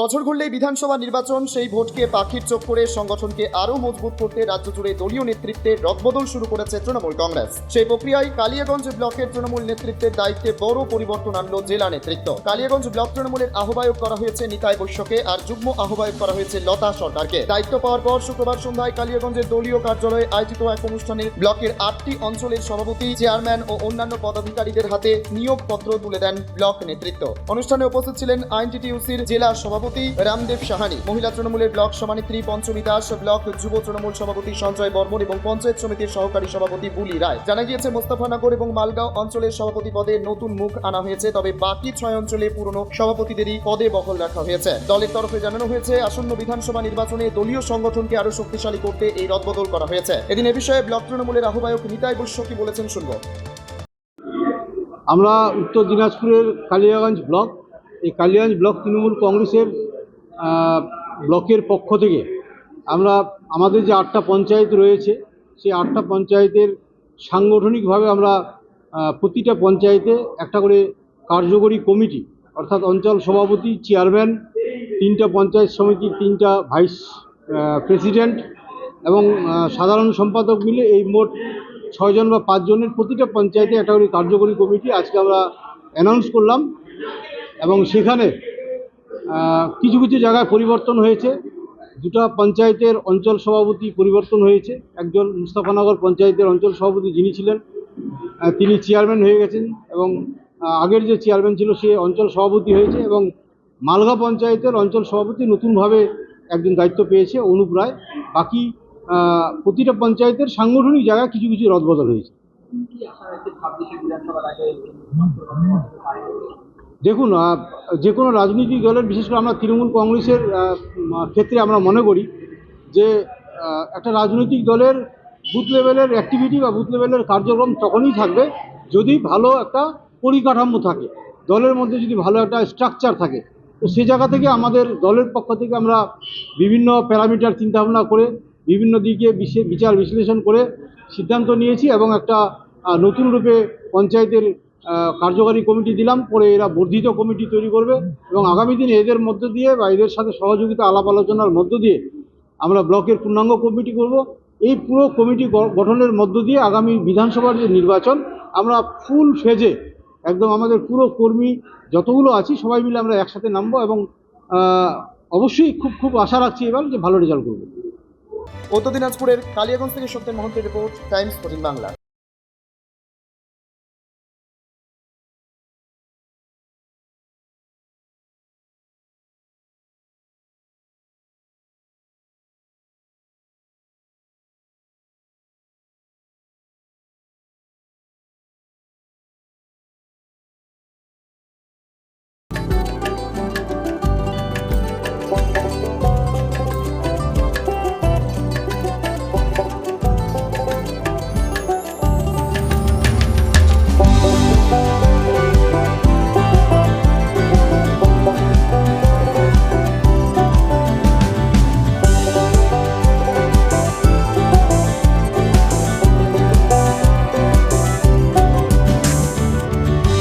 বছর ঘুরলেই বিধানসভা নির্বাচন, সেই ভোটকে পাখির চোখ করে সংগঠনকে আরও মজবুত করতে রাজ্য জুড়ে দলীয় নেতৃত্বে রদবদল শুরু করেছে তৃণমূল কংগ্রেস। সেই প্রক্রিয়ায় কালিয়াগঞ্জ ব্লকের তৃণমূল নেতৃত্বের দায়িত্বে বড় পরিবর্তন আনলো জেলা নেতৃত্ব। কালিয়াগঞ্জ ব্লক তৃণমূলের আহ্বায়ক করা হয়েছে নিতাই বৈশ্যকে আর যুগ্ম আহ্বায়ক করা হয়েছে লতা সরকারকে দায়িত্ব পাওয়ার পর শুক্রবার সন্ধ্যায় কালিয়াগঞ্জের দলীয় কার্যালয়ে আয়োজিত এক অনুষ্ঠানে ব্লকের আটটি অঞ্চলের সভাপতি, চেয়ারম্যান ও অন্যান্য পদাধিকারীদের হাতে নিয়োগপত্র তুলে দেন ব্লক নেতৃত্ব। অনুষ্ঠানে উপস্থিত ছিলেন আইনটিটিউসির জেলা সভাপতি রামদেব সাহানি, মহিলা তৃণমূলের ব্লক সভানেত্রী পঞ্চমী দাস, ব্লক যুব তৃণমূল সভাপতি সঞ্জয় বর্মন এবং পঞ্চায়েত সমিতির সহকারী সভাপতি বুলি রায়। জানা গিয়েছে, মোস্তাফানগর এবং মালগাঁও অঞ্চলের সভাপতি পদে নতুন মুখ আনা হয়েছে, তবে বাকি ছয় অঞ্চলে পুরনো সভাপতিদেরই পদে বহল রাখা হয়েছে। দলের তরফে জানানো হয়েছে, আসন্ন বিধানসভা নির্বাচনে দলীয় সংগঠনকে আরও শক্তিশালী করতে এই রদবদল করা হয়েছে। এদিন এ বিষয়ে ব্লক তৃণমূলের আহ্বায়ক নিতাই বৈশ্য কি বলেছেন, শুনব। আমরা উত্তর দিনাজপুরের কালিয়াগঞ্জ ব্লক এই কালিয়াঞ্জ ব্লক তৃণমূল কংগ্রেসের ব্লকের পক্ষ থেকে আমরা, আমাদের যে আটটা পঞ্চায়েত রয়েছে, সেই আটটা পঞ্চায়েতের সাংগঠনিকভাবে আমরা প্রতিটা পঞ্চায়েতে একটা করে কার্যকরী কমিটি, অর্থাৎ অঞ্চল সভাপতি, চেয়ারম্যান, তিনটা পঞ্চায়েত সমিতির তিনটা ভাইস প্রেসিডেন্ট এবং সাধারণ সম্পাদক মিলে এই মোট ছয়জন বা পাঁচজনের প্রতিটা পঞ্চায়েতে একটা করে কার্যকরী কমিটি আজকে আমরা অ্যানাউন্স করলাম। এবং সেখানে কিছু কিছু জায়গায় পরিবর্তন হয়েছে। দুটা পঞ্চায়েতের অঞ্চল সভাপতি পরিবর্তন হয়েছে। একজন মুস্তাফানগর পঞ্চায়েতের অঞ্চল সভাপতি যিনি ছিলেন তিনি চেয়ারম্যান হয়ে গেছেন এবং আগের যে চেয়ারম্যান ছিল সে অঞ্চল সভাপতি হয়েছে এবং মালগা পঞ্চায়েতের অঞ্চল সভাপতি নতুনভাবে একজন দায়িত্ব পেয়েছে, অনুপ রায়। বাকি প্রতিটা পঞ্চায়েতের সাংগঠনিক জায়গায় কিছু কিছু রদবদল হয়েছে। দেখুন যে কোনো রাজনৈতিক দলের, বিশেষ করে আমরা তৃণমূল কংগ্রেসের ক্ষেত্রে আমরা মনে করি যে একটা রাজনৈতিক দলের বুথ লেভেলের অ্যাক্টিভিটি বা বুথ লেভেলের কার্যক্রম তখনই থাকবে যদি ভালো একটা পরিকাঠামো থাকে। দলের মধ্যে যদি ভালো একটা স্ট্রাকচার থাকে। তো সে জায়গা থেকে আমাদের দলের পক্ষ থেকে আমরা বিভিন্ন প্যারামিটার চিন্তাভাবনা করে, বিভিন্ন দিকে বিচার বিশ্লেষণ করে সিদ্ধান্ত নিয়েছি এবং একটা নতুন রূপে পঞ্চায়েতের কার্যকারী কমিটি দিলাম, পরে এরা বর্ধিত কমিটি তৈরি করবে এবং আগামী দিনে এদের মধ্য দিয়ে বা এদের সাথে সহযোগিতা আলাপ আলোচনার মধ্য দিয়ে আমরা ব্লকের পূর্ণাঙ্গ কমিটি করব। এই পুরো কমিটি গঠনের মধ্য দিয়ে আগামী বিধানসভার যে নির্বাচন, আমরা ফুল ফেজে একদম আমাদের পুরো কর্মী যতগুলো আছি, সবাই মিলে আমরা একসাথে নামবো এবং অবশ্যই খুব খুব আশা রাখছি এবার যে ভালো রেজাল্ট করব। উত্তর দিনাজপুরের কালিয়াগঞ্জ থেকে সত্যেন মহন্তের রিপোর্ট টাইমস ফোর্টিন বাংলা।